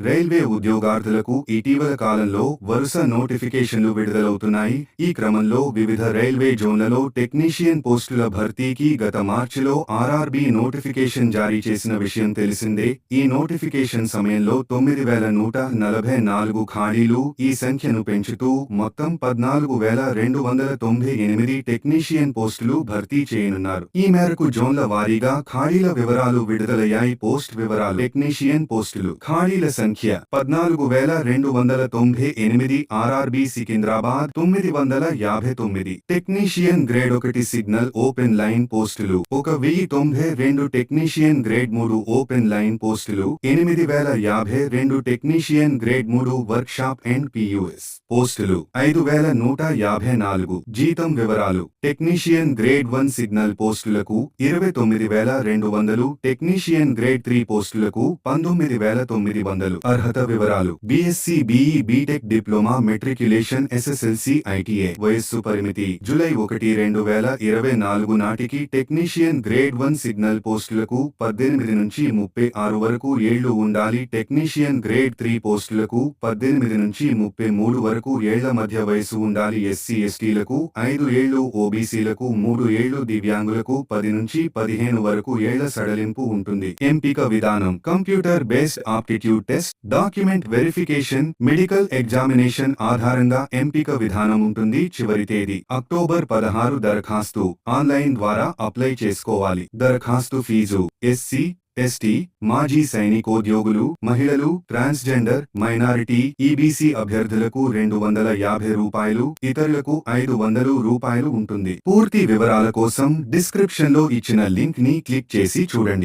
Railway ఉద్యోగార్థులకు ఇటీవల కాలంలో వరుస నోటిఫికేషన్లు విడుదలవుతున్నాయి. ఈ క్రమంలో వివిధ రైల్వే జోన్లలో టెక్నీషియన్ పోస్టుల భర్తీకి గత మార్చిలో ఆర్ఆర్బీ నోటిఫికేషన్ జారీ చేసిన విషయం తెలిసిందే. ఈ నోటిఫికేషన్ సమయంలో తొమ్మిది వేల నూట నలభై నాలుగు ఖాళీలు ఈ సంఖ్యను పెంచుతూ మొత్తం పద్నాలుగు వేల రెండు వందల తొంభై ఎనిమిది టెక్నీషియన్ పోస్టులు భర్తీ చేయనున్నారు. ఈ మేరకు జోన్ల వారీగా ఖాళీల వివరాలు విడుదలయ్యాయి. పోస్ట్ వివరాలు టెక్నీషియన్ పోస్టులు. ఖాళీల సంఖ్య పద్నాలుగు వేల రెండు వందల తొంభై ఎనిమిది ఆర్ఆర్బి సికింద్రాబాద్ తొమ్మిది వందల యాభై తొమ్మిది. టెక్నీషియన్ గ్రేడ్ ఒకటి సిగ్నల్ ఓపెన్ లైన్ పోస్టులు ఒక వెయ్యి తొంభై రెండు టెక్నీషియన్ గ్రేడ్ మూడు ఓపెన్ లైన్ పోస్టులు ఎనిమిది వేల యాభై రెండు టెక్నీషియన్ గ్రేడ్ మూడు వర్క్ షాప్ అండ్ పియుఎస్ పోస్టులు ఐదు వేల నూట యాభై నాలుగు. జీతం వివరాలు టెక్నీషియన్ గ్రేడ్ వన్ సిగ్నల్ పోస్టులకు ఇరవై తొమ్మిది వేల రెండు వందలు టెక్నీషియన్ గ్రేడ్ త్రీ పోస్టులకు పంతొమ్మిది వేల తొమ్మిది వందలు. అర్హత వివరాలు. BSc BE BTech diploma matriculation SSLC ITA వయస్సు పరిమితి. జులై ఒకటి రెండు వేల ఇరవై నాలుగు నాటికి టెక్నీషియన్ గ్రేడ్ వన్ సిగ్నల్ పోస్టులకు పద్దెనిమిది నుంచి ముప్పై ఆరు వరకు ఏళ్ళు ఉండాలి. టెక్నీషియన్ గ్రేడ్ త్రీ పోస్టులకు పద్దెనిమిది నుంచి ముప్పై మూడు వరకు ఏళ్ళ మధ్య వయసు ఉండాలి. ఎస్సీ ఎస్టీలకు ఐదు ఏళ్ళు ఓబీసీలకు మూడు ఏళ్ళు దివ్యాంగులకు పది నుంచి పదిహేను వరకు ఏళ్ళ సడలింపు ఉంటుంది. ఎంపిక విధానం. Computer based aptitude test document verification medical examination ఆధారంగా ఎంపిక విధానం ఉంటుంది చివరి తేదీ అక్టోబర్ పదహారు దరఖాస్తు. ఆన్లైన్ ద్వారా అప్లై చేసుకోవాలి. దరఖాస్తు ఫీజు ఎస్సీ ఎస్టీ మాజీ సైనికోద్యోగులు మహిళలు ట్రాన్స్జెండర్ మైనారిటీ ఈబీసీ అభ్యర్థులకు రెండు వందల యాభై రూపాయలు ఇతరులకు ఐదు వందలు రూపాయలు ఉంటుంది. పూర్తి వివరాల కోసం డిస్క్రిప్షన్లో ఇచ్చిన లింక్ని క్లిక్ చేసి చూడండి.